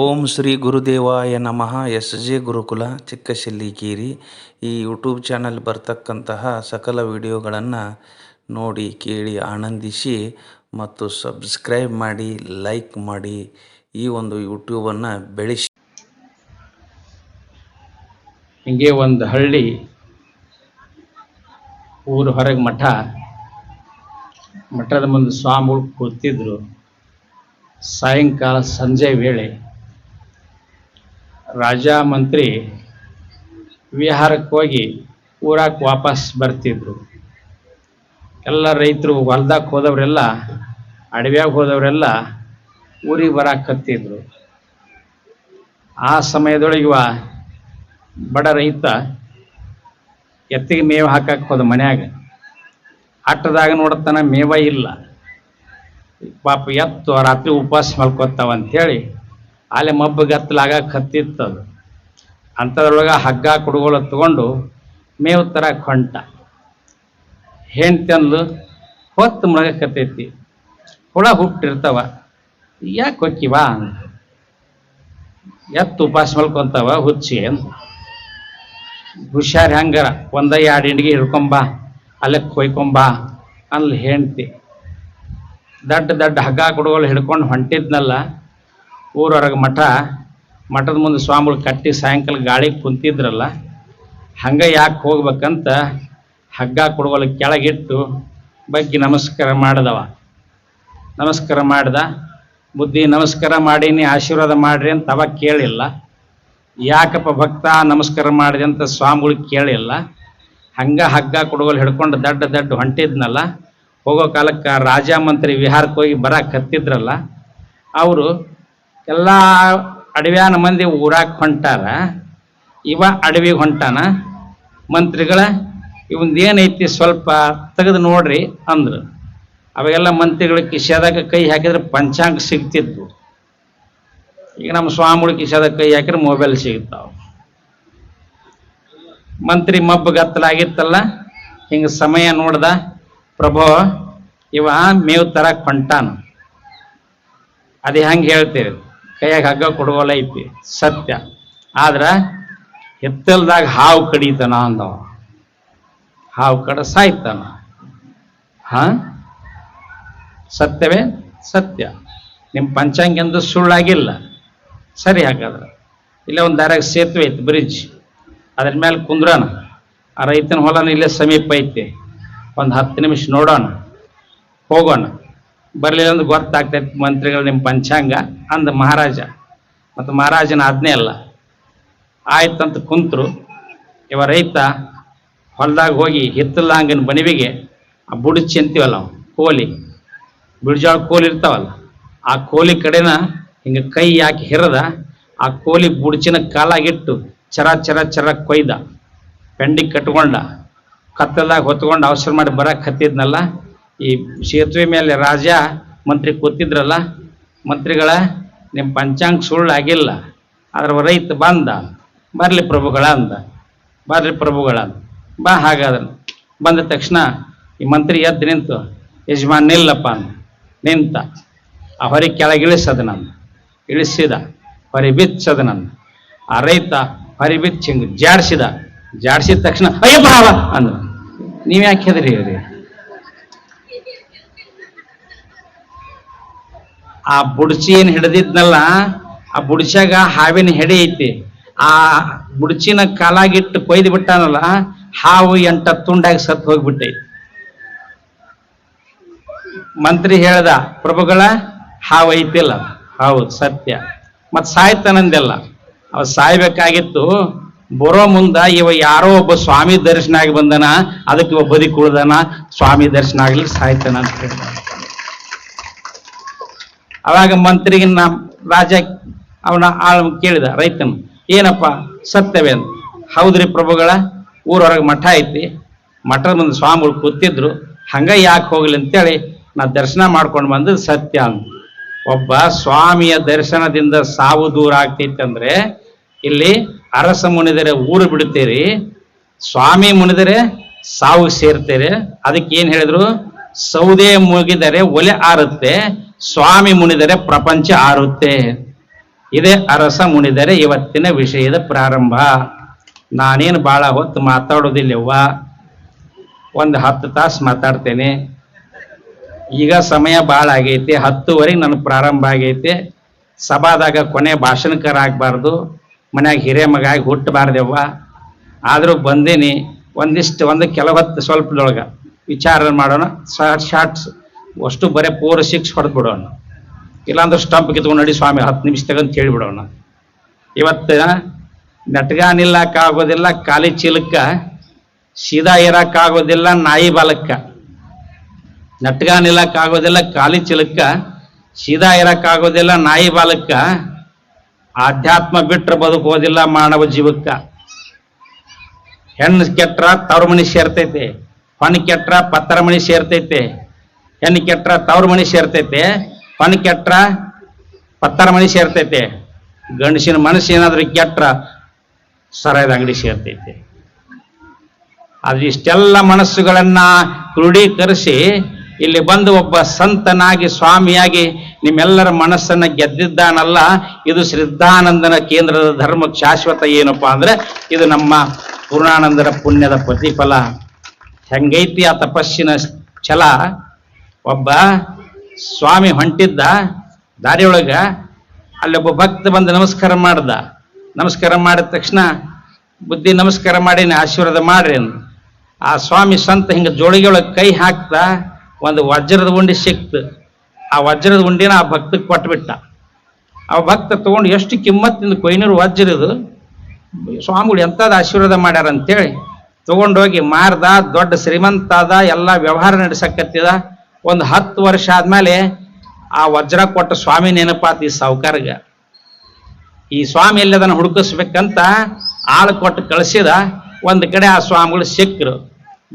ಓಂ ಶ್ರೀ ಗುರುದೇವಾಯ ನಮಃ. S J ಗುರುಕುಲ ಚಿಕ್ಕಶೆಲ್ಲಿಕೇರಿ ಈ YouTube channel ಬರ್ತಕ್ಕಂತಹ ಸಕಲ ವಿಡಿಯೋಗಳನ್ನು ನೋಡಿ, ಕೇಳಿ, ಆನಂದಿಸಿ ಮತ್ತು ಸಬ್ಸ್ಕ್ರೈಬ್ ಮಾಡಿ, ಲೈಕ್ ಮಾಡಿ ಈ ಒಂದು ಯೂಟ್ಯೂಬನ್ನು ಬೆಳೆಸಿ. ಹಿಂಗೆ ಒಂದು ಹಳ್ಳಿ, ಊರು ಹೊರಗೆ ಮಠ. ಮಠದ ಮುಂದೆ ಸ್ವಾಮಿಗಳು ಕೂತಿದ್ರು. ಸಾಯಂಕಾಲ ಸಂಜೆ ವೇಳೆ ರಾಜ ಮಂತ್ರಿ ವಿಹಾರಕ್ಕೆ ಹೋಗಿ ಊರಕ್ಕೆ ವಾಪಸ್ ಬರ್ತಿದ್ರು. ಎಲ್ಲ ರೈತರು ಹೊಲ್ದಾಗ ಹೋದವರೆಲ್ಲ, ಅಡವ್ಯಾಗ ಹೋದವರೆಲ್ಲ ಊರಿಗೆ ಬರಕತ್ತಿದ್ರು ಆ ಸಮಯದೊಳಗಿವ ಬಡ ರೈತ ಎತ್ತಿಗೆ ಮೇವು ಹಾಕಕ್ಕೆ ಹೋದ ಮನ್ಯಾಗ. ಆಟದಾಗ ನೋಡತನ ಮೇವ ಇಲ್ಲ. ಪಾಪ ಎತ್ತು ರಾತ್ರಿ ಉಪವಾಸ ಅಂತ ಅಂಥೇಳಿ ಅಲ್ಲೇ ಮಬ್ಬು ಗತ್ತಲಾಗ ಕತ್ತಿತ್ತದು ಅಂಥದ್ರೊಳಗೆ ಹಗ್ಗ ಕುಡುಗೋಳು ತಗೊಂಡು ಮೇವು ತರಕ್ಕೆ ಹೊಂಟ. ಹೆಂಡ್ತಿ ಹೊತ್ತು ಮಳಗಕತ್ತೈತಿ ಹುಳ ಹುಟ್ಟಿರ್ತಾವ. ಯಾಕೆ ಹೊಕ್ಕಿವ ಅಂದ. ಎತ್ತು ಉಪಾಸ ಮಲ್ಕೊಂತಾವ ಹುಚ್ಚಿ ಅಂತ ಹುಷಾರ್ ಹೆಂಗಾರ, ಒಂದ ಎರಡು ಹಿಂಡಿಗೆ ಹಿಡ್ಕೊಂಬ ಅಲ್ಲೇ ಕೊಯ್ಕೊಂಬ ಅಲ್ಲಿ ಹೆಂಡ್ತಿ. ದಡ್ಡ ದಡ್ಡ ಹಗ್ಗ ಕುಡುಗೋಲು ಹಿಡ್ಕೊಂಡು ಹೊಂಟಿದ್ನಲ್ಲ ಊರೊರಗೆ ಮಠ, ಮಠದ ಮುಂದೆ ಸ್ವಾಮಿಗಳು ಕಟ್ಟಿ ಸಾಯಂಕಾಲ ಗಾಳಿಗೆ ಕುಂತಿದ್ರಲ್ಲ, ಹಂಗೆ ಯಾಕೆ ಹೋಗ್ಬೇಕಂತ ಹಗ್ಗ ಕೊಡುವಲ್ಲ ಕೆಳಗಿಟ್ಟು ಬಗ್ಗೆ ನಮಸ್ಕಾರ ಮಾಡಿದವ. ನಮಸ್ಕಾರ ಮಾಡ್ದ, ಬುದ್ಧಿ ನಮಸ್ಕಾರ ಮಾಡೀನಿ, ಆಶೀರ್ವಾದ ಮಾಡ್ರಿ ಅಂತ ಅವಾಗ ಕೇಳಿಲ್ಲ. ಯಾಕಪ್ಪ ಭಕ್ತ ನಮಸ್ಕಾರ ಮಾಡಿದೆ ಅಂತ ಸ್ವಾಮಿಗಳು ಕೇಳಿಲ್ಲ. ಹಂಗ ಹಗ್ಗ ಕೊಡುವಲ್ಲಿ ಹಿಡ್ಕೊಂಡು ದಡ್ಡ ದಡ್ಡ ಹೊಂಟಿದ್ನಲ್ಲ, ಹೋಗೋ ಕಾಲಕ್ಕೆ ರಾಜ ಮಂತ್ರಿ ವಿಹಾರಕ್ಕೆ ಹೋಗಿ ಬರಕ್ಕೆ ಹತ್ತಿದ್ರಲ್ಲ, ಅವರು ಎಲ್ಲ ಅಡವ್ಯಾನ ಮಂದಿ ಊರಾಗ ಹೊಂಟಾರ, ಇವ ಅಡವಿ ಹೊಂಟಾನ. ಮಂತ್ರಿಗಳ ಏನೈತಿ ಸ್ವಲ್ಪ ತೆಗೆದು ನೋಡ್ರಿ ಅಂದ್ರು. ಅವಾಗೆಲ್ಲ ಮಂತ್ರಿಗಳ ಕಿಶಾದಾಗ ಕೈ ಹಾಕಿದ್ರೆ ಪಂಚಾಂಗ ಸಿಗ್ತಿತ್ತು ಈಗ ನಮ್ಮ ಸ್ವಾಮಿಗಳು ಕಿಶಾದಾಗ ಕೈ ಹಾಕಿದ್ರೆ ಮೊಬೈಲ್ ಸಿಗ್ತಾವ. ಮಂತ್ರಿ ಮಬ್ಬ ಗತ್ತಲಾಗಿತ್ತಲ್ಲ, ಹಿಂಗೆ ಸಮಯ ನೋಡ್ದ ಪ್ರಭು, ಇವ ಮೇವು ತರಕ್ ಹೊಂಟಾನ. ಅದು ಹೆಂಗೆ ಹೇಳ್ತೀರಿ ಕೈಯಾಗ ಹಗ್ಗ ಕೊಡುವಲ್ಲ ಐತಿ ಸತ್ಯ. ಆದ್ರ ಹಿತ್ತಲ್ದಾಗ ಹಾವು ಕಡಿತಾನ ಅಂದವ. ಹಾವು ಕಡ ಸಾಯ್ತಾನ ಹಾ? ಸತ್ಯವೇ? ಸತ್ಯ. ನಿಮ್ಮ ಪಂಚಾಂಗ ಎಂದು ಸುಳ್ಳಾಗಿಲ್ಲ. ಸರಿ ಹಾಗಾದ್ರೆ. ಇಲ್ಲೇ ಒಂದು ದಾರಾಗ ಸೇತುವೆ ಐತಿ ಬ್ರಿಡ್ಜ್ ಅದ್ರ ಮೇಲೆ ಕುಂದ್ರಣ. ಆ ರೈತನ ಹೊಲನ ಇಲ್ಲೇ ಸಮೀಪ ಐತಿ. ಒಂದು ಹತ್ತು ನಿಮಿಷ ನೋಡೋಣ. ಹೋಗೋಣ. ಬರಲಿಲ್ಲ ಅಂದ್ರೆ ಗೊತ್ತಾಗ್ತೈತಿ, ಮಂತ್ರಿಗಳು ನಿಮ್ಮ ಪಂಚಾಂಗ ಅಂದ ಮಹಾರಾಜ. ಮತ್ತು ಮಹಾರಾಜನ ಆಜ್ಞೆ ಅಲ್ಲ. ಆಯ್ತಂತ ಕುಂತರು. ಇವ ರೈತ ಹೊಲ್ದಾಗ ಹೋಗಿ ಹಿತ್ತಲಾಂಗನ ಬನಿವಿಗೆ ಆ ಬುಡಚಿ ಅಂತೀವಲ್ಲ ನಾವು ಕೋಲಿ. ಬಿಡ್ಜಾಳ ಕೋಲಿ ಇರ್ತಾವಲ್ಲ, ಆ ಕೋಲಿ ಕಡೆನ ಹಿಂಗೆ ಕೈ ಹಾಕಿ ಹಿರದ ಆ ಕೋಲಿ ಬುಡ್ಚಿನ ಕಾಲಾಗಿಟ್ಟು ಚರ ಚರ ಚರ ಕೊಯ್ದ. ಪೆಂಡಿಗೆ ಕಟ್ಕೊಂಡ ಕತ್ತಲಾಗ ಹೊತ್ಕೊಂಡು ಅವಸರ ಮಾಡಿ ಬರಕ್ಕೆ ಹತ್ತಿದ್ನಲ್ಲ ಈ ಸೇತುವೆ ಮೇಲೆ ರಾಜ ಮಂತ್ರಿ ಕೂತಿದ್ರಲ್ಲ, ಮಂತ್ರಿಗಳ ನಿಮ್ಮ ಪಂಚಾಂಗ ಸುಳ್ಳು ಆಗಿಲ್ಲ. ಆದ್ರೆ ರೈತ ಬಂದ, ಬರಲಿ ಪ್ರಭುಗಳ ಅಂದ, ಬರಲಿ ಪ್ರಭುಗಳ ಅಂದ. ಬಾ ಹಾಗಾದ್ರೆ. ಬಂದ ತಕ್ಷಣ ಈ ಮಂತ್ರಿ ಎದ್ದು ನಿಂತು, ಯಜಮಾನ್ ನಿಲ್ಲಪ್ಪ ಅಂದ. ನಿಂತ, ಆ ಹೊರಗೆ ಕೆಳಗೆ ಇಳಿಸದ ನನ್ನ ಇಳಿಸಿದ, ಹೊರಿ ಬಿಚ್ಚದ ನನ್ನ ಆ ರೈತ ಹೊರಿ ಬಿಚ್ಚಿ ಹಿಂಗೆ ಜಾಡ್ಸಿದ. ಜಾಡ್ಸಿದ ತಕ್ಷಣ, ಅಯ್ಯ ಬಾವ ಅಂದ. ನೀವು ಯಾಕೆ ಹೆದರಿ ಆ ಬುಡ್ಚಿ ಏನು ಹಿಡ್ದಿದ್ನಲ್ಲ, ಆ ಬುಡ್ಚಾಗ ಹಾವಿನ ಹೆಡೆ ಐತಿ. ಆ ಬುಡ್ಚಿನ ಕಾಲಾಗಿಟ್ಟು ಕೊಯ್ದು ಬಿಟ್ಟಾನಲ್ಲ, ಹಾವು ಎಂಟ ತುಂಡಾಗಿ ಸತ್ತು ಹೋಗ್ಬಿಟ್ಟೈತಿ ಮಂತ್ರಿ ಹೇಳ್ದ, ಪ್ರಭುಗಳ, ಹಾವು ಐತಿಲ್ಲ. ಹೌದು, ಸತ್ಯ. ಮತ್ ಸಾಯ್ತಾನಂದಿಲ್ಲ. ಅವ ಸಾಯ್ಬೇಕಾಗಿತ್ತು, ಬರೋ ಮುಂದ ಇವ ಯಾರೋ ಒಬ್ಬ ಸ್ವಾಮಿ ದರ್ಶನ ಆಗಿ ಬಂದನ, ಅದಕ್ಕೆ ಇವ ಬದಿ ಕುಳ್ದನ, ಸ್ವಾಮಿ ದರ್ಶನ ಆಗ್ಲಿಕ್ಕೆ ಸಾಯ್ತಾನ ಅಂತ ಹೇಳ್ದ ಅವಾಗ ಮಂತ್ರಿಗೆ ನಮ್ಮ ರಾಜ ಅವನ ಆಳ್ ಕೇಳಿದ, ರೈತನು, ಏನಪ್ಪ ಸತ್ಯವೇ ಅಂತ? ಹೌದ್ರಿ ಪ್ರಭುಗಳ, ಊರೊಳಗೆ ಮಠ ಐತಿ, ಮಠದ ಮುಂದೆ ಸ್ವಾಮಿಗಳು ಕೂತಿದ್ರು, ಹಂಗ ಯಾಕೆ ಹೋಗ್ಲಿ ಅಂತೇಳಿ ನಾ ದರ್ಶನ ಮಾಡ್ಕೊಂಡು ಬಂದದ್ದು ಸತ್ಯ ಅಂತ. ಒಬ್ಬ ಸ್ವಾಮಿಯ ದರ್ಶನದಿಂದ ಸಾವು ದೂರ ಆಗ್ತೈತೆ ಅಂದ್ರೆ, ಇಲ್ಲಿ ಅರಸ ಮುನಿದರೆ ಊರು ಬಿಡ್ತೀರಿ, ಸ್ವಾಮಿ ಮುನಿದರೆ ಸಾವು ಸೇರ್ತೀರಿ. ಅದಕ್ಕೆ ಏನು ಹೇಳಿದ್ರು, ಸೌದೆ ಮುಗಿದರೆ ಒಲೆ ಆರುತ್ತೆ ಸ್ವಾಮಿ ಮುನಿದರೆ ಪ್ರಪಂಚ ಆರುತ್ತೆ. ಇದೇ ಅರಸ ಮುನಿದರೆ ಇವತ್ತಿನ ವಿಷಯದ ಪ್ರಾರಂಭ. ನಾನೇನು ಭಾಳ ಹೊತ್ತು ಮಾತಾಡೋದಿಲ್ಲವ್ವ. ಒಂದು ಹತ್ತು ತಾಸು ಮಾತಾಡ್ತೇನೆ. ಈಗ ಸಮಯ ಭಾಳ ಆಗೈತಿ. ಹತ್ತುವರೆಗೆ ನನ್ನ ಪ್ರಾರಂಭ ಆಗೈತಿ. ಸಭಾದಾಗ ಕೊನೆ ಭಾಷಣಕಾರ ಆಗಬಾರ್ದು. ಮನ್ಯಾಗ ಹಿರಿಯ ಮಗ ಆಗಿ ಹುಟ್ಟಬಾರ್ದೆವ್ವ. ಆದರೂ ಬಂದೀನಿ. ಒಂದಿಷ್ಟು, ಒಂದು ಕೆಲವತ್ತು ಸ್ವಲ್ಪದೊಳಗ ವಿಚಾರ ಮಾಡೋಣ. ಶಾರ್ಟ್ ಶಾರ್ಟ್ಸ್ ಅಷ್ಟು ಬರೇ ಪೋರ್ ಸಿಕ್ಸ್ ಹೊಡೆದು ಬಿಡೋಣ ಇಲ್ಲಾಂದ್ರೆ ಸ್ಟಂಪ್ ಕಿತ್ಕೊಂಡು ನಡಿ ಸ್ವಾಮಿ, ಹತ್ತು ನಿಮಿಷ ತಗೊಂಡು ಹೇಳಿಬಿಡೋಣ ಇವತ್ತು ನೆಟ್ಗ ನಿಲ್ಲಕ್ಕಾಗೋದಿಲ್ಲ ಖಾಲಿ ಚೀಲಕ್ಕ, ಸೀದಾ ಇರಕ್ಕಾಗೋದಿಲ್ಲ ನಾಯಿ ಬಾಲಕ್ಕ. ನೆಟ್ಗ ನಿಲ್ಲಕ್ಕಾಗೋದಿಲ್ಲ ಖಾಲಿ ಚೀಲಕ್ಕ, ಸೀದಾ ಇರಕ್ಕಾಗೋದಿಲ್ಲ ನಾಯಿ ಬಾಲಕ್ಕ. ಆಧ್ಯಾತ್ಮ ಬಿಟ್ರೆ ಬದುಕೋದಿಲ್ಲ ಮಾನವ ಜೀವಕ್ಕ. ಹೆಣ್ಣು ಕೆಟ್ರ, ತವ್ರ ಮನಿ ಸೇರ್ತೈತೆ. ಹೊಣ್ಣು ಕೆಟ್ರ, ಪತ್ರ ಮನಿ ಸೇರ್ತೈತೆ. ಹೆಣ್ಣು ಕೆಟ್ರ ತವ್ರ ಮನಿ ಸೇರ್ತೈತೆ ಹೊಣ್ಣು ಕೆಟ್ರ ಪತ್ತಾರ ಮನಿ ಸೇರ್ತೈತೆ. ಗಂಡಸಿನ ಮನಸ್ಸು ಏನಾದ್ರೂ ಕೆಟ್ರ, ಸರಾಯದ ಅಂಗಡಿ ಸೇರ್ತೈತೆ. ಅದು ಇಷ್ಟೆಲ್ಲ ಮನಸ್ಸುಗಳನ್ನ ಕ್ರೋಢೀಕರಿಸಿ, ಇಲ್ಲಿ ಬಂದು ಒಬ್ಬ ಸಂತನಾಗಿ, ಸ್ವಾಮಿಯಾಗಿ ನಿಮ್ಮೆಲ್ಲರ ಮನಸ್ಸನ್ನ ಗೆದ್ದಿದ್ದಾನಲ್ಲ, ಇದು ಶ್ರದ್ಧಾನಂದನ ಕೇಂದ್ರದ ಧರ್ಮ ಶಾಶ್ವತ ಏನಪ್ಪಾ ಅಂದ್ರೆ, ಇದು ನಮ್ಮ ಪೂರ್ಣಾನಂದರ ಪುಣ್ಯದ ಪ್ರತಿಫಲ. ಹೆಂಗೈತಿ ಆ ತಪಸ್ಸಿನ ಛಲ? ಒಬ್ಬ ಸ್ವಾಮಿ ಹೊಂಟಿದ್ದ ದಾರಿಯೊಳಗ ಅಲ್ಲೊಬ್ಬ ಭಕ್ತ ಬಂದು ನಮಸ್ಕಾರ ಮಾಡ್ದ. ನಮಸ್ಕಾರ ಮಾಡಿದ ತಕ್ಷಣ ಬುದ್ಧಿ ನಮಸ್ಕಾರ ಮಾಡೀನಿ, ಆಶೀರ್ವಾದ ಮಾಡ್ರಿ ಆ ಸ್ವಾಮಿ ಸಂತ ಹಿಂಗೆ ಜೋಳಿಗೆಯೊಳಗೆ ಕೈ ಹಾಕ್ತಾ ಒಂದು ವಜ್ರದ ಉಂಡಿ ಸಿಕ್ತು. ಆ ವಜ್ರದ ಉಂಡಿನ ಆ ಭಕ್ತಕ್ಕೆ ಕೊಟ್ಬಿಟ್ಟ. ಆ ಭಕ್ತ ತಗೊಂಡು ಎಷ್ಟು ಕಿಮ್ಮತ್ತಿಂದ ಕೊಯ್ನೂರು ವಜ್ರದು, ಸ್ವಾಮಿಗಳು ಎಂಥದ್ದು ಆಶೀರ್ವಾದ ಮಾಡ್ಯಾರ ಅಂತೇಳಿ ತಗೊಂಡೋಗಿ ಮಾರ್ದ, ದೊಡ್ಡ ಶ್ರೀಮಂತ ಆದ ಎಲ್ಲ ವ್ಯವಹಾರ ನಡೆಸಕತ್ತಿದ. ಒಂದು ಹತ್ತು ವರ್ಷ ಆದ್ಮೇಲೆ ಆ ವಜ್ರ ಕೊಟ್ಟ ಸ್ವಾಮಿ ನೆನಪಾತ ಈ ಸಾವುಕಾರಗ. ಈ ಸ್ವಾಮಿ ಎಲ್ಲಿ ಅದನ್ನು ಹುಡುಕಿಸ್ಬೇಕಂತ ಆಳು ಕೊಟ್ಟು ಕಳಿಸಿದ ಒಂದು ಕಡೆ ಆ ಸ್ವಾಮಿಗಳು ಸಿಕ್ಕರು.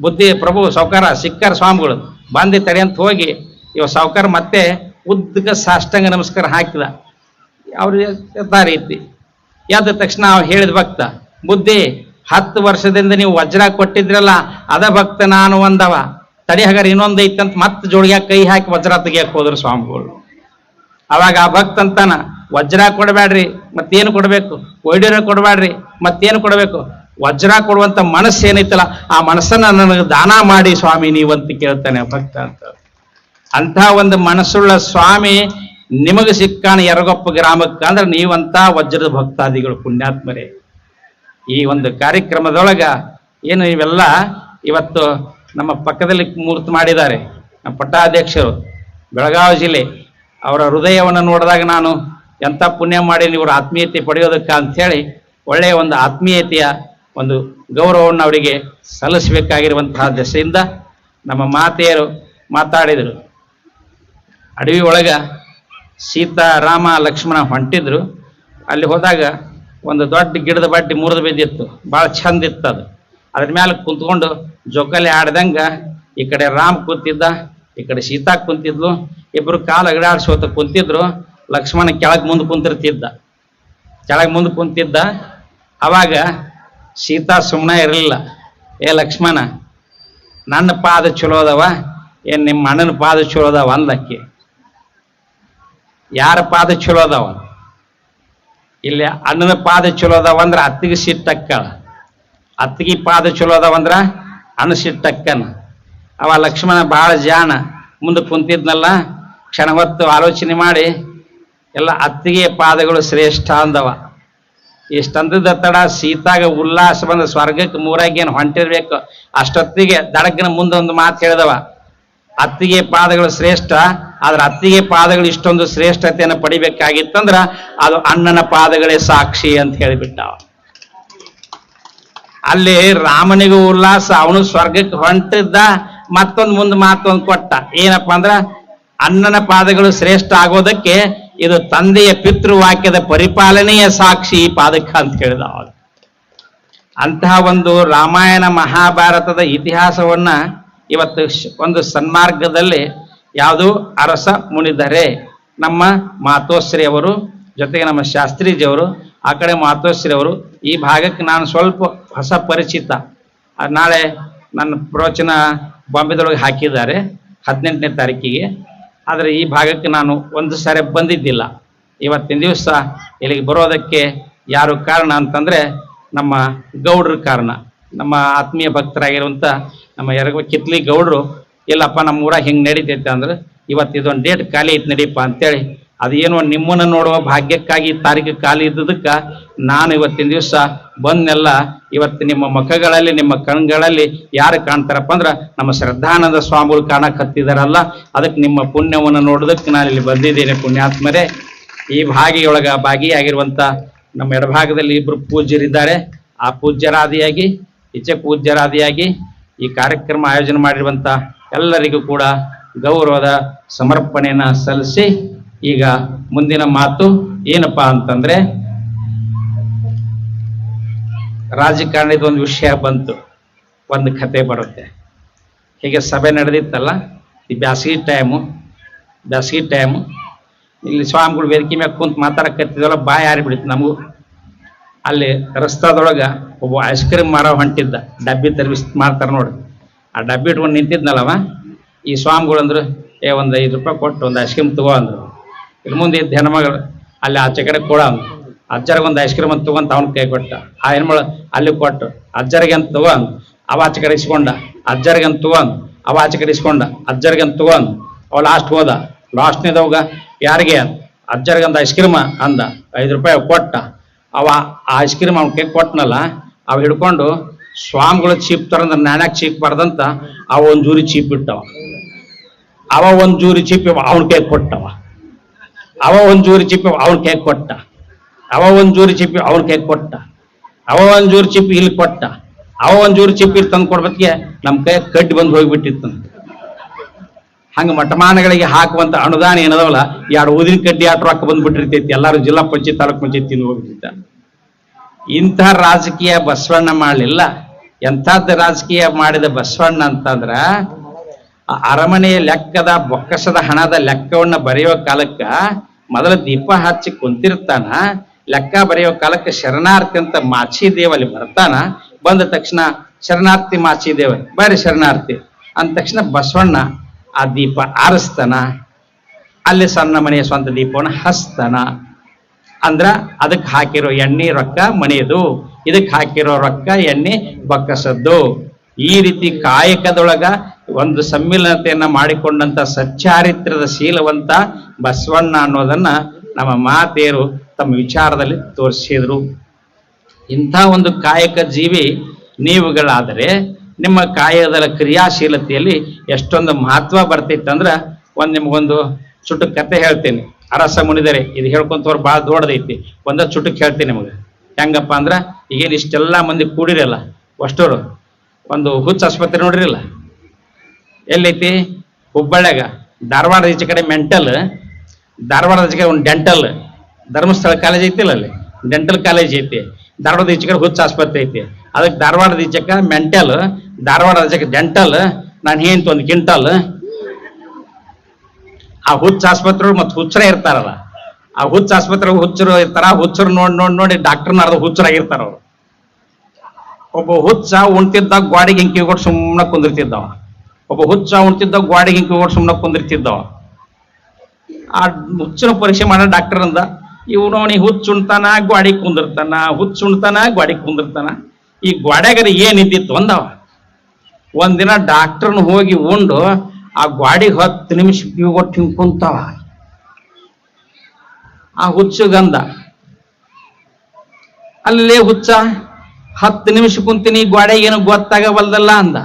ಬುದ್ಧಿ ಪ್ರಭು ಸಾವುಕಾರ ಸಿಕ್ಕಾರ ಸ್ವಾಮಿಗಳು. ಬಂದಿ ತಡೆ ಅಂತ ಹೋಗಿ ಇವ ಸಾವುಕಾರ ಮತ್ತೆ ಉದ್ದಕ ಸಾಷ್ಟಾಂಗ ನಮಸ್ಕಾರ ಹಾಕಿದ. ಅವ್ರಿಗೆ ರೀತಿ. ಎದ್ದ ತಕ್ಷಣ ಅವ್ ಹೇಳಿದ ಭಕ್ತ, ಬುದ್ಧಿ, ಹತ್ತು ವರ್ಷದಿಂದ ನೀವು ವಜ್ರ ಕೊಟ್ಟಿದ್ರಲ್ಲ, ಅದ ಭಕ್ತ ನಾನು ಒಂದವ ತಡಿ ಹಾಗಾರ ಇನ್ನೊಂದು ಐತಂತ ಮತ್ತೆ ಜೋಡಿಗೆ ಕೈ ಹಾಕಿ ವಜ್ರ ತೆಗಿಯಕ್ ಹೋದ್ರು ಸ್ವಾಮಿಗಳು. ಅವಾಗ ಆ ಭಕ್ತ ಅಂತಾನ, ವಜ್ರ ಕೊಡಬೇಡ್ರಿ ಮತ್ತೇನು ಕೊಡಬೇಕು? ವೈಡ್ಯರ ಕೊಡಬೇಡ್ರಿ ಮತ್ತೇನು ಕೊಡಬೇಕು? ವಜ್ರ ಕೊಡುವಂತ ಮನಸ್ಸು ಏನೈತಲ್ಲ, ಆ ಮನಸ್ಸನ್ನ ನನಗೆ ದಾನ ಮಾಡಿ ಸ್ವಾಮಿ ನೀವಂತ ಕೇಳ್ತಾನೆ ಭಕ್ತ ಅಂತ. ಅಂತ ಒಂದು ಮನಸ್ಸುಳ್ಳ ಸ್ವಾಮಿ ನಿಮಗೆ ಸಿಕ್ಕಾಣ ಎರಗೊಪ್ಪ ಗ್ರಾಮಕ್ಕೆ ಅಂದ್ರೆ ನೀವಂತ ವಜ್ರದ ಭಕ್ತಾದಿಗಳು, ಪುಣ್ಯಾತ್ಮರೇ. ಈ ಒಂದು ಕಾರ್ಯಕ್ರಮದೊಳಗ ಏನು ಇವೆಲ್ಲ ಇವತ್ತು ನಮ್ಮ ಪಕ್ಕದಲ್ಲಿ ಮೂರ್ತಿ ಮಾಡಿದ್ದಾರೆ. ನಮ್ಮ ಪಟ್ಟಾಧ್ಯಕ್ಷರು, ಬೆಳಗಾವಿ ಜಿಲ್ಲೆ, ಅವರ ಹೃದಯವನ್ನು ನೋಡಿದಾಗ ನಾನು ಎಂಥ ಪುಣ್ಯ ಮಾಡಿ ಇವರು ಆತ್ಮೀಯತೆ ಪಡೆಯೋದಕ್ಕೆ ಅಂಥೇಳಿ ಒಳ್ಳೆಯ ಒಂದು ಆತ್ಮೀಯತೆಯ ಒಂದು ಗೌರವವನ್ನು ಅವರಿಗೆ ಸಲ್ಲಿಸಬೇಕಾಗಿರುವಂತಹ ದೆಸೆಯಿಂದ ನಮ್ಮ ಮಾತೆಯರು ಮಾತಾಡಿದರು. ಅಡವಿ ಒಳಗ ಸೀತಾ ರಾಮ ಲಕ್ಷ್ಮಣ ಹೊಂಟಿದ್ರು. ಅಲ್ಲಿ ಹೋದಾಗ ಒಂದು ದೊಡ್ಡ ಗಿಡದ ಬಡ್ಡಿ ಮುರಿದು ಬಿದ್ದಿತ್ತು. ಭಾಳ ಚಂದಿತ್ತು ಅದು. ಅದ್ರ ಮ್ಯಾಲೆ ಕುಂತ್ಕೊಂಡು ಜೋಕಾಲಿ ಆಡ್ದಂಗ ಈ ಕಡೆ ರಾಮ್ ಕುಂತಿದ್ದ, ಈ ಕಡೆ ಸೀತಾ ಕುಂತಿದ್ಲು, ಇಬ್ರು ಕಾಲು ಅಗಡಾಡ್ಸೋತ ಕುಂತಿದ್ರು, ಲಕ್ಷ್ಮಣ ಕೆಳಗೆ ಮುಂದೆ ಕುಂತಿರ್ತಿದ್ದ. ಕೆಳಗೆ ಮುಂದೆ ಕುಂತಿದ್ದ. ಅವಾಗ ಸೀತಾ ಸುಮ್ಮನೆ ಇರಲಿಲ್ಲ, ಏ ಲಕ್ಷ್ಮಣ, ನನ್ನ ಪಾದ ಚಲೋ ಅದಾವ, ಏನ್ ನಿಮ್ಮ ಅಣ್ಣನ ಪಾದ ಚಲೋ ಅದಾವ ಅಂದಕ್ಕೆ ಯಾರ ಪಾದ ಚಲೋ ಅದಾವ? ಇಲ್ಲಿ ಅಣ್ಣನ ಪಾದ ಚಲೋ ಅದಾವ ಅಂದ್ರೆ ಅತ್ತಿಗೆ ಸಿಟ್ಟಕ್ಕಳ ಅತ್ತಿಗೆ ಪಾದ ಚಲೋ ಅದಾವಂದ್ರ ಅನಸಿಟ್ಟಕ್ಕನ ಅವ ಲಕ್ಷ್ಮಣ ಬಹಳ ಜಾಣ ಮುಂದೆ ಕುಂತಿದ್ನಲ್ಲ, ಕ್ಷಣ ಹೊತ್ತು ಆಲೋಚನೆ ಮಾಡಿ, ಎಲ್ಲ ಅತ್ತಿಗೆ ಪಾದಗಳು ಶ್ರೇಷ್ಠ ಅಂದವ. ಇಷ್ಟಂದದ ತಡ ಸೀತಾಗ ಉಲ್ಲಾಸ ಬಂದ ಸ್ವರ್ಗಕ್ಕೆ ಮೂರಾಗಿ ಏನು ಹೊಂಟಿರ್ಬೇಕು. ಅಷ್ಟೊತ್ತಿಗೆ ದಡಗ್ನ ಮುಂದೆ ಒಂದು ಮಾತು ಹೇಳಿದವ. ಅತ್ತಿಗೆ ಪಾದಗಳು ಶ್ರೇಷ್ಠ, ಆದ್ರೆ ಅತ್ತಿಗೆ ಪಾದಗಳು ಇಷ್ಟೊಂದು ಶ್ರೇಷ್ಠತೆಯನ್ನು ಪಡಿಬೇಕಾಗಿತ್ತಂದ್ರ ಅದು ಅಣ್ಣನ ಪಾದಗಳೇ ಸಾಕ್ಷಿ ಅಂತ ಹೇಳಿಬಿಟ್ಟ ಅವ. ಅಲ್ಲಿ ರಾಮನಿಗೂ ಉಲ್ಲಾಸ, ಅವನು ಸ್ವರ್ಗಕ್ಕೆ ಹೊಂಟಿದ್ದ ಮತ್ತೊಂದು ಮುಂದೆ ಮಾತೊಂದು ಕೊಟ್ಟ. ಏನಪ್ಪ ಅಂದ್ರ, ಅಣ್ಣನ ಪಾದಗಳು ಶ್ರೇಷ್ಠ ಆಗೋದಕ್ಕೆ ಇದು ತಂದೆಯ ಪಿತೃವಾಕ್ಯದ ಪರಿಪಾಲನೆಯ ಸಾಕ್ಷಿ ಈ ಪಾದಕ ಅಂತ ಹೇಳಿದ ಅವಾಗ ಅಂತಹ ಒಂದು ರಾಮಾಯಣ ಮಹಾಭಾರತದ ಇತಿಹಾಸವನ್ನ ಇವತ್ತು ಒಂದು ಸನ್ಮಾರ್ಗದಲ್ಲಿ ಯಾವುದು ಅರಸ ಮುನಿದರೆ ನಮ್ಮ ಮಾತೋಶ್ರೀ ಅವರು, ಜೊತೆಗೆ ನಮ್ಮ ಶಾಸ್ತ್ರೀಜಿಯವರು ಆ ಕಡೆ ಮಾತೋಶ್ರೀ ಅವರು ಈ ಭಾಗಕ್ಕೆ ನಾನು ಸ್ವಲ್ಪ ಹೊಸ ಪರಿಚಿತ. ನಾಳೆ ನನ್ನ ಪ್ರವಚನ ಬಾಂಬೆದೊಳಗೆ ಹಾಕಿದ್ದಾರೆ, ಹದಿನೆಂಟನೇ ತಾರೀಕಿಗೆ. ಆದರೆ ಈ ಭಾಗಕ್ಕೆ ನಾನು ಒಂದು ಸಾರಿ ಬಂದಿದ್ದಿಲ್ಲ. ಇವತ್ತಿನ ದಿವಸ ಇಲ್ಲಿಗೆ ಬರೋದಕ್ಕೆ ಯಾರು ಕಾರಣ ಅಂತಂದರೆ ನಮ್ಮ ಗೌಡ್ರ ಕಾರಣ. ನಮ್ಮ ಆತ್ಮೀಯ ಭಕ್ತರಾಗಿರುವಂಥ ನಮ್ಮ ಎರಗ ಕಿತ್ಲಿ ಗೌಡ್ರು, ಇಲ್ಲಪ್ಪ ನಮ್ಮ ಊರಾಗ ಹಿಂಗೆ ನಡೀತೈತೆ ಅಂದ್ರೆ ಇವತ್ತು ಇದೊಂದು ಡೇಟ್ ಖಾಲಿ ಐತೆ ನಡೀಪ ಅಂತೇಳಿ ಅದೇನೋ ನಿಮ್ಮನ್ನ ನೋಡುವ ಭಾಗ್ಯಕ್ಕಾಗಿ ತಾರೀಕು ಖಾಲಿ ಇದ್ದದಕ್ಕ ನಾನು ಇವತ್ತಿನ ದಿವಸ ಬಂದೆಲ್ಲ ಇವತ್ತು ನಿಮ್ಮ ಮುಖಗಳಲ್ಲಿ, ನಿಮ್ಮ ಕಣ್ಗಳಲ್ಲಿ ಯಾರು ಕಾಣ್ತಾರಪ್ಪ ಅಂದ್ರೆ ನಮ್ಮ ಶ್ರದ್ಧಾನಂದ ಸ್ವಾಮಿಗಳು ಕಾಣಕ್ ಹತ್ತಿದಾರಲ್ಲ ಅದಕ್ಕೆ ನಿಮ್ಮ ಪುಣ್ಯವನ್ನು ನೋಡೋದಕ್ಕೆ ನಾನು ಇಲ್ಲಿ ಬಂದಿದ್ದೇನೆ ಪುಣ್ಯಾತ್ಮರೇ. ಈ ಭಾಗಿಯೊಳಗ ಭಾಗಿಯಾಗಿರುವಂತ ನಮ್ಮ ಎಡಭಾಗದಲ್ಲಿ ಇಬ್ರು ಪೂಜ್ಯರಿದ್ದಾರೆ. ಆ ಪೂಜ್ಯರಾದಿಯಾಗಿ, ಇಚ್ಛೆ ಪೂಜ್ಯರಾದಿಯಾಗಿ ಈ ಕಾರ್ಯಕ್ರಮ ಆಯೋಜನೆ ಮಾಡಿರುವಂತ ಎಲ್ಲರಿಗೂ ಕೂಡ ಗೌರವದ ಸಮರ್ಪಣೆಯನ್ನ ಸಲ್ಲಿಸಿ ಈಗ ಮುಂದಿನ ಮಾತು ಏನಪ್ಪಾ ಅಂತಂದ್ರೆ, ರಾಜಕಾರಣದ ಒಂದು ವಿಷಯ ಬಂತು, ಒಂದು ಕತೆ ಬರುತ್ತೆ. ಹೀಗೆ ಸಭೆ ನಡೆದಿತ್ತಲ್ಲ, ಈ ಬ್ಯಾಸಗಿ ಟೈಮು ಬ್ಯಾಸಗಿ ಟೈಮು ಇಲ್ಲಿ ಸ್ವಾಮಿಗಳು ವೇದಿಕೆ ಮ್ಯಾಗ ಕುಂತು ಮಾತಾಡಕತ್ತಿದ್ವಲ್ಲ ಬಾಯಿ ಹಾರಿಬಿಡ್ತು ನಮಗೂ. ಅಲ್ಲಿ ರಸ್ತಾದೊಳಗೆ ಒಬ್ಬ ಐಸ್ ಕ್ರೀಮ್ ಮಾರೋ ಹೊಂಟಿದ್ದ, ಡಬ್ಬಿ ತರ್ವಿಸ್ ಮಾಡ್ತಾರೆ ನೋಡಿ. ಆ ಡಬ್ಬಿ ಇಟ್ಕೊಂಡು ನಿಂತಿದ್ನಲ್ಲವ, ಈ ಸ್ವಾಮಿಗಳು ಅಂದ್ರೆ ಏ, ಒಂದು ಐದು ರೂಪಾಯಿ ಕೊಟ್ಟು, ಒಂದು ಐಸ್ ಕ್ರೀಮ್ ತಗೋ ಅಂದ್ರು. ಇಲ್ಲಿ ಮುಂದೆ ಇದ್ದ ಹೆಣ್ಮಗಳು ಅಲ್ಲಿ ಆಚೆ ಕಡೆ ಕೊಡ ಅಂದ್ರು ಅಜ್ಜರಿಗೆ ಒಂದು ಐಸ್ ಕ್ರೀಮ್ ಅಂತ ತಗೊಂತ ಅವ್ನ ಕೈ ಕೊಟ್ಟ. ಆ ಹೆಣ್ಮಳು ಅಲ್ಲಿ ಕೊಟ್ಟು. ಅಜ್ಜರಿಗೆ ಅಂತ ತಗೊಂಡು ಅಂದ್ ಅವ ಆಚೆ ಕಡೆ ಇಸ್ಕೊಂಡ. ಅಜ್ಜರಿಗೆ ಅಂತ ತಗೊಂಡು, ಅವ ಆಚೆ ಕಡೆ ಇಸ್ಕೊಂಡ. ಅಜ್ಜರಿಗೆ ಅಂತ ತಗೊಂಡು, ಅವ ಲಾಸ್ಟ್ ಹೋದ. ಲಾಸ್ಟ್ನೇದವಾಗ ಯಾರಿಗೆ? ಅಂದ್ ಅಜ್ಜರಿಗೆ ಒಂದು ಐಸ್ ಕ್ರೀಮ್ ಅಂದ. ಐದು ರೂಪಾಯಿ ಕೊಟ್ಟ. ಅವ ಆ ಐಸ್ ಕ್ರೀಮ್ ಅವ್ನ ಕೈ ಕೊಟ್ಟನಲ್ಲ ಅವ ಹಿಡ್ಕೊಂಡು ಸ್ವಾಮಿಗಳು ಚೀಪ್ ತರಂದ್ರೆ ನಾಣ್ಯಾಕ್ ಚೀಪ್ ಬಾರ್ದಂತ ಅವ ಒಂದ್ ಜೂರಿ ಚೀಪ್ ಇಟ್ಟವ. ಅವ ಒಂದ್ ಜೂರಿ ಚೀಪ್ ಅವನ ಕೈ ಕೊಟ್ಟವ. ಅವ ಒಂದು ಜೂರಿ ಚಿಪ್ಪಿ ಅವನ ಕೈ ಕೊಟ್ಟ. ಅವ ಒಂದು ಜೂರಿ ಚಿಪ್ಪಿ ಅವನ ಕೈ ಕೊಟ್ಟ. ಅವ ಒಂದು ಜೂರಿ ಚಿಪ್ಪಿ ಇಲ್ಲಿ ಕೊಟ್ಟ. ಅವ ಒಂದು ಜೂರಿ ಚಿಪ್ಪಿ ಇಲ್ಲಿ ತಂದು ಕೊಡ್ಬೇಕಿಗೆ ನಮ್ ಕೈ ಕಡ್ಡಿ ಬಂದು ಹೋಗ್ಬಿಟ್ಟಿತ್ತು. ಹಂಗ ಮಠಮಾನಗಳಿಗೆ ಹಾಕುವಂತ ಅನುದಾನ ಏನದವಲ್ಲ ಎರಡು ಊದಿನ ಕಡ್ಡಿ ಆಟ ರೊಕ್ಕ ಬಂದ್ಬಿಟ್ಟಿರ್ತೈತಿ. ಎಲ್ಲಾರು ಜಿಲ್ಲಾ ಪಂಚಾಯತ್ ತಾಲೂಕ್ ಪಂಚಾಯತ್ ಹೋಗ್ಬಿಟ್ಟಿದ್ದ. ಇಂಥ ರಾಜಕೀಯ ಬಸವಣ್ಣ ಮಾಡಲಿಲ್ಲ. ಎಂಥದ್ದು ರಾಜಕೀಯ ಮಾಡಿದ ಬಸವಣ್ಣ ಅಂತಂದ್ರ ಅರಮನೆಯ ಲೆಕ್ಕದ, ಬೊಕ್ಕಸದ ಹಣದ ಲೆಕ್ಕವನ್ನ ಬರೆಯುವ ಕಾಲಕ್ಕ ಮೊದಲ ದೀಪ ಹಚ್ಚಿ ಕುಂತಿರ್ತಾನ, ಲೆಕ್ಕ ಬರೆಯೋ ಕಾಲಕ್ಕೆ ಶರಣಾರ್ಥಿ ಅಂತ ಮಾಚಿ ದೇವಲ್ಲಿ ಬರ್ತಾನ, ಬಂದ ತಕ್ಷಣ ಶರಣಾರ್ಥಿ ಮಾಚಿ ದೇವ ಬರೀ ಶರಣಾರ್ಥಿ, ಅಂದ ತಕ್ಷಣ ಬಸವಣ್ಣ ಆ ದೀಪ ಆರಿಸ್ತಾನ, ಅಲ್ಲಿ ಸಣ್ಣ ಮನೆಯ ಸ್ವಂತ ದೀಪವನ್ನು ಹಸ್ತಾನ ಅಂದ್ರ ಅದಕ್ಕೆ ಹಾಕಿರೋ ಎಣ್ಣೆ ರೊಕ್ಕ ಮನೆಯದು, ಇದಕ್ಕೆ ಹಾಕಿರೋ ರೊಕ್ಕ ಎಣ್ಣೆ ಬಕ್ಕಸದ್ದು. ಈ ರೀತಿ ಕಾಯಕದೊಳಗ ಒಂದು ಸಮ್ಮಿಲನತೆಯನ್ನ ಮಾಡಿಕೊಂಡಂತ ಸಚ್ಚಾರಿತ್ರದ ಶೀಲವಂತ ಬಸವಣ್ಣ ಅನ್ನೋದನ್ನ ನಮ್ಮ ಮಾತೆಯರು ತಮ್ಮ ವಿಚಾರದಲ್ಲಿ ತೋರಿಸಿದ್ರು. ಇಂಥ ಒಂದು ಕಾಯಕ ಜೀವಿ ನೀವುಗಳಾದರೆ ನಿಮ್ಮ ಕಾಯದ ಕ್ರಿಯಾಶೀಲತೆಯಲ್ಲಿ ಎಷ್ಟೊಂದು ಮಹತ್ವ ಬರ್ತಿತ್ತಂದ್ರ ಒಂದು ನಿಮ್ಗೊಂದು ಚುಟುಕ್ ಕತೆ ಹೇಳ್ತೀನಿ. ಅರಸ ಮುನಿದರೆ ಇದು ಹೇಳ್ಕೊಂತವ್ರು ಭಾಳ ದೊಡ್ಡದೈತಿ. ಒಂದ ಚುಟುಕ್ ಹೇಳ್ತೀನಿ ನಿಮಗೆ. ಹೆಂಗಪ್ಪ ಅಂದ್ರ ಈಗೇನು ಇಷ್ಟೆಲ್ಲ ಮಂದಿ ಕೂಡಿರಲ್ಲ. ಅಷ್ಟೋರು ಒಂದು ಹುಚ್ಚ ಆಸ್ಪತ್ರೆ ನೋಡಿರಲ್ಲ. ಎಲ್ಲೈತಿ? ಹುಬ್ಬಳ್ಳಿಯಾಗ. ಧಾರವಾಡ ಈಚೆ ಕಡೆ ಮೆಂಟಲ್ ಧಾರವಾಡದ ಈಚೆ ಒಂದು ಡೆಂಟಲ್ ಧರ್ಮಸ್ಥಳ ಕಾಲೇಜ್ ಐತಿ ಅಲ್ಲಿ ಡೆಂಟಲ್ ಕಾಲೇಜ್ ಐತಿ. ಧಾರವಾಡದ ಈಚೆಕಡೆ ಹುಚ್ಚ ಆಸ್ಪತ್ರೆ ಐತಿ. ಅದಕ್ಕೆ ಧಾರವಾಡದ ಈಚೆಕ ಮೆಂಟಲ್ ಧಾರವಾಡದ ಈಚೆಕ ಡೆಂಟಲ್ ನಾನು ಏನು ಒಂದು ಕ್ವಿಂಟಲ್ ಆ ಹುಚ್ಚ ಆಸ್ಪತ್ರೆ ಮತ್ತೆ ಹುಚ್ಚರೇ ಇರ್ತಾರಲ್ಲ. ಆ ಹುಚ್ಚ ಆಸ್ಪತ್ರೆ ಹುಚ್ಚರು ಇರ್ತಾರ, ಹುಚ್ಚರು ನೋಡಿ ನೋಡಿ ನೋಡಿ ಡಾಕ್ಟರ್ ನಾರ್ದು ಹುಚ್ಚರಾಗಿರ್ತಾರ ಅವ್ರು. ಒಬ್ಬ ಹುಚ್ಚ ಉಣ್ತಿದ್ದಾಗ ಗ್ವಾಡಿಗೆ ಹಿಂಕಿ ಕೊಟ್ಟು ಸುಮ್ಮನೆ ಕುಂದಿರ್ತಿದ್ದವ. ಒಬ್ಬ ಹುಚ್ಚ ಉಣ್ತಿದ್ದಾಗ ಗ್ವಾಡಿಗೆ ಹಿಂಕಿ ಕೊಟ್ಟು ಸುಮ್ಮನೆ ಕುಂದಿರ್ತಿದ್ದವ. ಆ ಹುಚ್ಚಿನ ಪರೀಕ್ಷೆ ಮಾಡೋ ಡಾಕ್ಟರ್ ಅಂದ, ಇವನು ಅವನಿಗೆ ಹುಚ್ಚು ಉಣ್ತಾನ ಗ್ವಾಡಿ ಕುಂದಿರ್ತಾನ ಹುಚ್ಚು ಉಣ್ತಾನ ಗ್ವಾಡಿ ಕುಂದಿರ್ತಾನ. ಈ ಗ್ವಾಡ್ಯಾಗರ ಏನಿದ್ದಿತ್ತು ಅಂದವ ಒಂದಿನ ಡಾಕ್ಟರ್ನ ಹೋಗಿ ಉಂಡು, ಆ ಗ್ವಾಡಿಗೆ ಹತ್ತು ನಿಮಿಷ ಕೊಟ್ಟು ಹಿಂಗೆ ಕುಂತಾವ. ಆ ಹುಚ್ಚುಗಂದ ಅಲ್ಲೇ ಹುಚ್ಚ, ಹತ್ತು ನಿಮಿಷ ಕುಂತೀನಿ ಗ್ವಾಡ್ಯಾಗ ಏನು ಗೊತ್ತಾಗವಲ್ದಲ್ಲ ಅಂದ.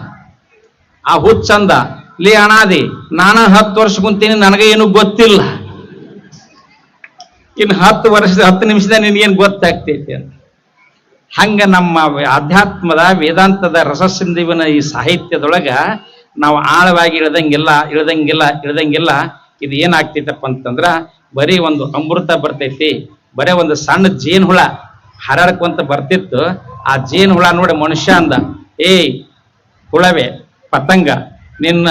ಆ ಹುಚ್ಚ ಅಂದ ಲೇ ಅನಾದಿ ನಾನು ಹತ್ತು ವರ್ಷ ಕುಂತೀನಿ ನನಗೆ ಏನು ಗೊತ್ತಿಲ್ಲ. ಇನ್ನು ಹತ್ತು ವರ್ಷ ಹತ್ತು ನಿಮಿಷದ ನಿನಗೇನು ಗೊತ್ತಾಗ್ತೈತಿ ಅಂತ. ಹಂಗ ನಮ್ಮ ಆಧ್ಯಾತ್ಮದ ವೇದಾಂತದ ರಸಸಿಂಧುವಿನ ಈ ಸಾಹಿತ್ಯದೊಳಗ ನಾವು ಆಳವಾಗಿ ಇಳ್ದಂಗಿಲ್ಲ ಇಳ್ದಂಗಿಲ್ಲ ಇಳ್ದಂಗಿಲ್ಲ ಇದು ಏನಾಗ್ತೈತಪ್ಪ ಅಂತಂದ್ರ, ಬರೀ ಒಂದು ಅಮೃತ ಬರ್ತೈತಿ, ಬರೀ ಒಂದು ಸಣ್ಣ ಜೇನು ಹುಳ ಹರಡ್ಕೊಂತ ಬರ್ತಿತ್ತು, ಆ ಜೇನು ಹುಳ ನೋಡಿ ಮನುಷ್ಯ ಅಂದ, ಏಯ್, ಹುಳವೇ, ಪತಂಗ ನಿನ್ನ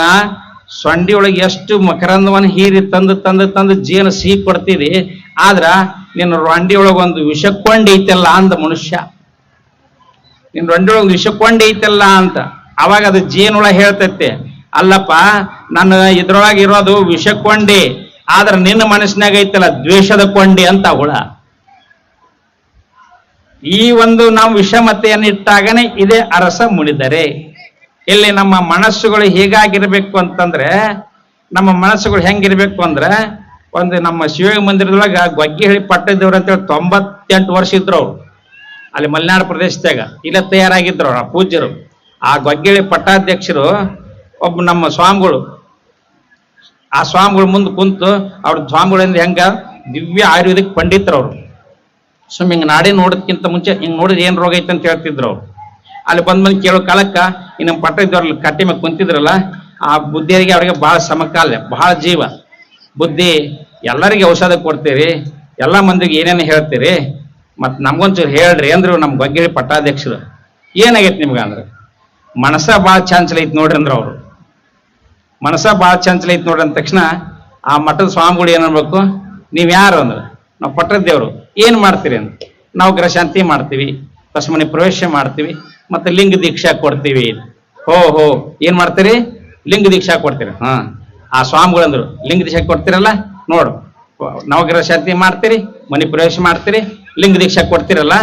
ಸೊಂಡಿ ಒಳಗೆ ಎಷ್ಟು ಮಕರಂದವನ್ನು ಹೀರಿ ತಂದು ತಂದು ತಂದು ಜೇನು ಸಿಹಿ ಕೊಡ್ತೀರಿ ಆದ್ರ ನಿನ್ನ ರೊಂಡಿ ಒಂದು ವಿಷಕೊಂಡಿ ಐತಲ್ಲ ಅಂದ ಮನುಷ್ಯ. ನಿನ್ನ ರೊಂಡಿ ಒಳಗೆ ವಿಷಕೊಂಡಿ ಐತಲ್ಲ ಅಂತ. ಅವಾಗ ಅದು ಜೇನುಳ ಹೇಳ್ತೈತೆ, ಅಲ್ಲಪ್ಪ, ನನ್ನ ಇದ್ರೊಳಗೆ ಇರೋದು ವಿಷಕೊಂಡಿ ಆದ್ರ ನಿನ್ನ ಮನಸ್ಸಿನಾಗ ಐತಲ್ಲ ದ್ವೇಷದ ಕೊಂಡಿ ಅಂತ ಹುಳ ಈ ಒಂದು ನಾವು ವಿಷಮತೆಯನ್ನು ಇಟ್ಟಾಗನೇ ಇದೇ ಅರಸ ಮುನಿದರೆ. ಇಲ್ಲಿ ನಮ್ಮ ಮನಸ್ಸುಗಳು ಹೇಗಾಗಿರ್ಬೇಕು ಅಂತಂದ್ರೆ ನಮ್ಮ ಮನಸ್ಸುಗಳು ಹೆಂಗಿರ್ಬೇಕು ಅಂದ್ರೆ ಒಂದು ನಮ್ಮ ಶಿವಯೋಗ ಮಂದಿರದೊಳಗ ಗೊಗ್ಗಿಹಳ್ಳಿ ಪಟ್ಟದೇವ್ರು ಅಂತೇಳಿ ತೊಂಬತ್ತೆಂಟು ವರ್ಷ ಇದ್ರು ಅವ್ರು. ಅಲ್ಲಿ ಮಲೆನಾಡು ಪ್ರದೇಶದಾಗ ಇಲ್ಲ ತಯಾರಾಗಿದ್ರು ಅವ್ರು, ಪೂಜ್ಯರು. ಆ ಗೊಗ್ಗಿಹಳ್ಳಿ ಪಟ್ಟಾಧ್ಯಕ್ಷರು ಒಬ್ಬ ನಮ್ಮ ಸ್ವಾಮಿಗಳು. ಆ ಸ್ವಾಮಿಗಳು ಮುಂದೆ ಕುಂತು ಅವ್ರ ಸ್ವಾಮಿಗಳಿಂದ ಹೆಂಗ ದಿವ್ಯ ಆಯುರ್ವೇದಿಕ್ ಪಂಡಿತರು ಅವರು. ಸುಮ್ಮ ಹಿಂಗೆ ನಾಡಿ ನೋಡೋದ್ಕಿಂತ ಮುಂಚೆ ಹಿಂಗೆ ನೋಡಿದ್ರೆ ಏನು ರೋಗ ಐತೆ ಅಂತ ಹೇಳ್ತಿದ್ರು ಅವ್ರು. ಅಲ್ಲಿ ಬಂದ್ ಬಂದ್ ಕೇಳೋ ಕಾಲಕ್ಕ, ಈ ನಮ್ಮ ಪಟ್ಟ ಇದ್ದವ್ರಲ್ಲಿ ಕಟ್ಟಿ ಮೇಲೆ ಕುಂತಿದ್ರಲ್ಲ, ಆ ಬುದ್ಧಿಯರಿಗೆ ಅವ್ರಿಗೆ ಬಹಳ ಸಮಕಾಲ ಬಹಳ ಜೀವ. ಬುದ್ಧಿ, ಎಲ್ಲರಿಗೆ ಔಷಧ ಕೊಡ್ತೀರಿ, ಎಲ್ಲ ಮಂದಿಗೆ ಏನೇನು ಹೇಳ್ತೀರಿ ಮತ್ತು ನಮ್ಗೊಂಚೂರು ಹೇಳ್ರಿ ಅಂದ್ರು ನಮ್ಮ ಬಗ್ಗೆ ಪಟ್ಟಾಧ್ಯಕ್ಷರು. ಏನಾಗೈತೆ ನಿಮ್ಗೆ ಅಂದ್ರೆ? ಮನಸ ಭಾಳ ಚಾಂಚಲ ಐತೆ ನೋಡ್ರಿ ಅಂದ್ರು ಅವರು. ಮನಸ ಭಾಳ ಚಂಚಲ ಐತೆ ನೋಡ್ರಿ ಅಂದ ತಕ್ಷಣ ಆ ಮಠದ ಸ್ವಾಮಿಗಳು ಏನ್ ಅನ್ಬೇಕು? ನೀವ್ ಯಾರು ಅಂದ್ರೆ? ನಾವು ಪಟ್ಟದ ದೇವರು ಏನು ಮಾಡ್ತೀರಿ ಅಂತ ನಾವು ಗ್ರಹಶಾಂತಿ ಮಾಡ್ತೀವಿ. ತಸ್ಮನೆ ಪ್ರವೇಶ ಮಾಡ್ತೀವಿ ಮತ್ತೆ ಲಿಂಗ ದೀಕ್ಷಾ ಕೊಡ್ತೀವಿ. ಹೋ ಹೋ ಏನ್ ಮಾಡ್ತೀರಿ? ಲಿಂಗ ದೀಕ್ಷಾ ಕೊಡ್ತೀರಿ. ಹಾ. ಆ ಸ್ವಾಮಿಗಳಂದ್ರು ಲಿಂಗ ದೀಕ್ಷಾ ಕೊಡ್ತೀರಲ್ಲ? ನೋಡು ನವಗ್ರಹ ಶಾಂತಿ ಮಾಡ್ತೀರಿ ಮನೆ ಪ್ರವೇಶ ಮಾಡ್ತೀರಿ ಲಿಂಗ ದೀಕ್ಷಾ ಕೊಡ್ತೀರಲ್ಲ?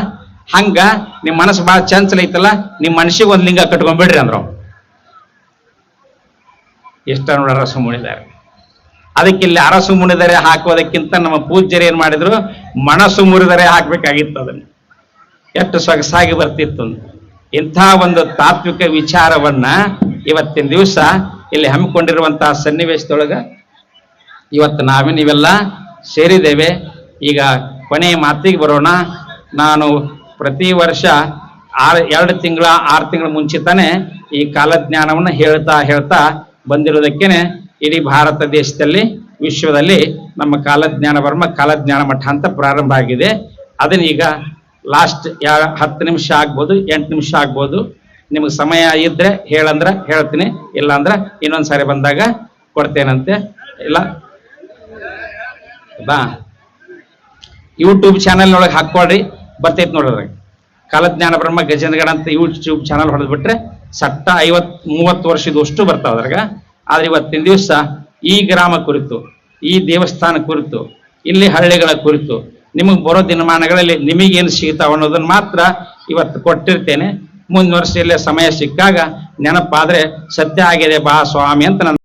ಹಂಗ ನಿಮ್ ಮನಸ್ಸು ಬಹಳ ಚಂಚಲ ಐತಲ್ಲ ನಿಮ್ ಮನಸ್ಸಿಗೆ ಒಂದ್ ಲಿಂಗ ಕಟ್ಕೊಂಡ್ಬಿಡ್ರಿ ಅಂದ್ರು. ಎಷ್ಟ ನೋಡ ಅರಸು ಮುಣಿದಾರೆ ಅದಕ್ಕೆ ಇಲ್ಲಿ ಅರಸು ಮುಣಿದರೆ ಹಾಕುವುದಕ್ಕಿಂತ ನಮ್ಮ ಪೂಜ್ಯರು ಏನ್ ಮಾಡಿದ್ರು ಮನಸ್ಸು ಮುರಿದರೆ ಹಾಕ್ಬೇಕಾಗಿತ್ತು ಅದನ್ನ. ಎಷ್ಟು ಸೊಗಸಾಗಿ ಬರ್ತಿತ್ತು. ಇಂಥ ಒಂದು ತಾತ್ವಿಕ ವಿಚಾರವನ್ನ ಇವತ್ತಿನ ದಿವಸ ಇಲ್ಲಿ ಹಮ್ಮಿಕೊಂಡಿರುವಂತಹ ಸನ್ನಿವೇಶದೊಳಗ ಇವತ್ತು ನಾವೇ ನೀವೆಲ್ಲ ಸೇರಿದ್ದೇವೆ. ಈಗ ಕೊನೆಯ ಮಾತಿಗೆ ಬರೋಣ. ನಾನು ಪ್ರತಿ ವರ್ಷ ಆರು ಎರಡು ತಿಂಗಳ, ಆರು ತಿಂಗಳ ಮುಂಚಿತಾನೆ ಈ ಕಾಲಜ್ಞಾನವನ್ನು ಹೇಳ್ತಾ ಹೇಳ್ತಾ ಬಂದಿರೋದಕ್ಕೇನೆ ಇಡೀ ಭಾರತ ದೇಶದಲ್ಲಿ, ವಿಶ್ವದಲ್ಲಿ ನಮ್ಮ ಕಾಲಜ್ಞಾನ ವರ್ಮ ಕಾಲಜ್ಞಾನ ಮಠ ಅಂತ ಪ್ರಾರಂಭ ಆಗಿದೆ. ಅದನ್ನ ಈಗ ಲಾಸ್ಟ್ ಯಾ ಹತ್ತು ನಿಮಿಷ ಆಗ್ಬೋದು, ಎಂಟು ನಿಮಿಷ ಆಗ್ಬೋದು. ನಿಮಗೆ ಸಮಯ ಇದ್ರೆ ಹೇಳಂದ್ರೆ ಹೇಳ್ತೀನಿ ಇಲ್ಲ ಅಂದ್ರೆ ಇನ್ನೊಂದು ಸಾರಿ ಬಂದಾಗ ಕೊಡ್ತೇನಂತೆ. ಇಲ್ಲ? ಬಾ ಯೂಟ್ಯೂಬ್ ಚಾನಲ್ ಒಳಗೆ ಹಾಕೊಳ್ರಿ ಬರ್ತೈತೆ ನೋಡ್ರಿ ಕಾಲಜ್ಞಾನ ಬ್ರಹ್ಮ ಗಜೇಂದ್ರಗಡ ಅಂತ ಯೂಟ್ಯೂಬ್ ಚಾನಲ್ ಹೊಡೆದ್ಬಿಟ್ರೆ ಸಟ್ಟ ಐವತ್, ಮೂವತ್ತು ವರ್ಷದಷ್ಟು ಬರ್ತಾವ ಅದ್ರಾಗ. ಆದ್ರೆ ಇವತ್ತಿನ ದಿವಸ ಈ ಗ್ರಾಮ ಕುರಿತು, ಈ ದೇವಸ್ಥಾನ ಕುರಿತು, ಇಲ್ಲಿ ಹಳ್ಳಿಗಳ ಕುರಿತು ನಿಮಗೆ ಬರೋ ದಿನಮಾನಗಳಲ್ಲಿ ನಿಮಗೇನು ಸಿಗ್ತಾವ ಅನ್ನೋದನ್ನ ಮಾತ್ರ ಇವತ್ತು ಕೊಟ್ಟಿರ್ತೇನೆ. ಮುಂದಿನ ವರ್ಷ ಸಮಯ ಸಿಕ್ಕಾಗ ನೆನಪಾದ್ರೆ ಸತ್ಯ ಆಗಿದೆ ಬಾ ಸ್ವಾಮಿ ಅಂತ ನನ್ನ